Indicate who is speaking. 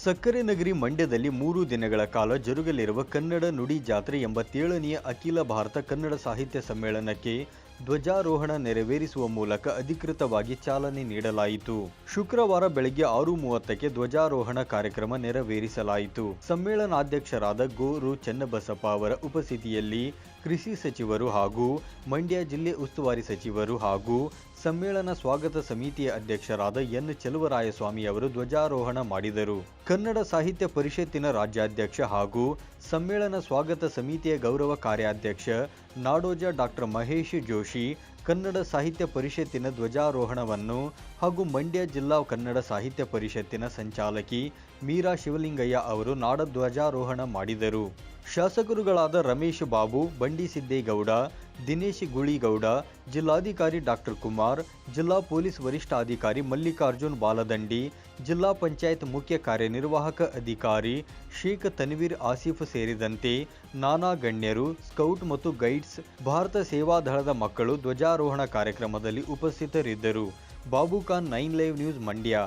Speaker 1: ಸಕ್ಕರೆ ನಗರಿ ಮಂಡ್ಯದಲ್ಲಿ ಮೂರು ದಿನಗಳ ಕಾಲ ಜರುಗಲಿರುವ ಕನ್ನಡ ನುಡಿ ಜಾತ್ರೆ ಎಂಬತ್ತೇಳನೆಯ ಅಖಿಲ ಭಾರತ ಕನ್ನಡ ಸಾಹಿತ್ಯ ಸಮ್ಮೇಳನಕ್ಕೆ ಧ್ವಜಾರೋಹಣ ನೆರವೇರಿಸುವ ಮೂಲಕ ಅಧಿಕೃತವಾಗಿ ಚಾಲನೆ ನೀಡಲಾಯಿತು. ಶುಕ್ರವಾರ ಬೆಳಗ್ಗೆ ಆರು ಮೂವತ್ತಕ್ಕೆ ಧ್ವಜಾರೋಹಣ ಕಾರ್ಯಕ್ರಮ ನೆರವೇರಿಸಲಾಯಿತು. ಸಮ್ಮೇಳನಾಧ್ಯಕ್ಷರಾದ ಗೋರು ಚನ್ನಬಸಪ್ಪ ಅವರ ಉಪಸ್ಥಿತಿಯಲ್ಲಿ ಕೃಷಿ ಸಚಿವರು ಹಾಗೂ ಮಂಡ್ಯ ಜಿಲ್ಲೆ ಉಸ್ತುವಾರಿ ಸಚಿವರು ಹಾಗೂ ಸಮ್ಮೇಳನ ಸ್ವಾಗತ ಸಮಿತಿಯ ಅಧ್ಯಕ್ಷರಾದ ಎನ್ ಚೆಲುವರಾಯಸ್ವಾಮಿ ಅವರು ಧ್ವಜಾರೋಹಣ ಮಾಡಿದರು. ಕನ್ನಡ ಸಾಹಿತ್ಯ ಪರಿಷತ್ತಿನ ರಾಜ್ಯಾಧ್ಯಕ್ಷ ಹಾಗೂ ಸಮ್ಮೇಳನ ಸ್ವಾಗತ ಸಮಿತಿಯ ಗೌರವ ಕಾರ್ಯಾಧ್ಯಕ್ಷ ನಾಡೋಜ ಡಾಕ್ಟರ್ ಮಹೇಶ್ ಜೋಶಿ, ಕನ್ನಡ ಸಾಹಿತ್ಯ ಪರಿಷತ್ತಿನ ಧ್ವಜಾರೋಹಣವನ್ನು ಹಾಗೂ ಮಂಡ್ಯ ಜಿಲ್ಲಾ ಕನ್ನಡ ಸಾಹಿತ್ಯ ಪರಿಷತ್ತಿನ ಸಂಚಾಲಕಿ ಮೀರಾ ಶಿವಲಿಂಗಯ್ಯ ಅವರು ನಾಡಧ್ವಜಾರೋಹಣ ಮಾಡಿದರು. ಶಾಸಕರುಗಳಾದ ರಮೇಶ್ ಬಾಬು, ಬಂಡಿ ಸಿದ್ದೇಗೌಡ ದಿನೇಶ್ ಗುಳಿಗೌಡ, ಜಿಲ್ಲಾಧಿಕಾರಿ ಡಾಕ್ಟರ್ ಕುಮಾರ್, ಜಿಲ್ಲಾ ಪೊಲೀಸ್ ವರಿಷ್ಠಾಧಿಕಾರಿ ಮಲ್ಲಿಕಾರ್ಜುನ್ ಬಾಲದಂಡಿ, ಜಿಲ್ಲಾ ಪಂಚಾಯತ್ ಮುಖ್ಯ ಕಾರ್ಯನಿರ್ವಾಹಕ ಅಧಿಕಾರಿ ಶೇಖ್ ತನ್ವೀರ್ ಆಸಿಫ್ ಸೇರಿದಂತೆ ನಾನಾ ಗಣ್ಯರು, ಸ್ಕೌಟ್ ಮತ್ತು ಗೈಡ್ಸ್, ಭಾರತ ಸೇವಾದಳದ ಮಕ್ಕಳು ಧ್ವಜಾರೋಹಣ ಕಾರ್ಯಕ್ರಮದಲ್ಲಿ ಉಪಸ್ಥಿತರಿದ್ದರು. Babu Khan nine live news Mandya.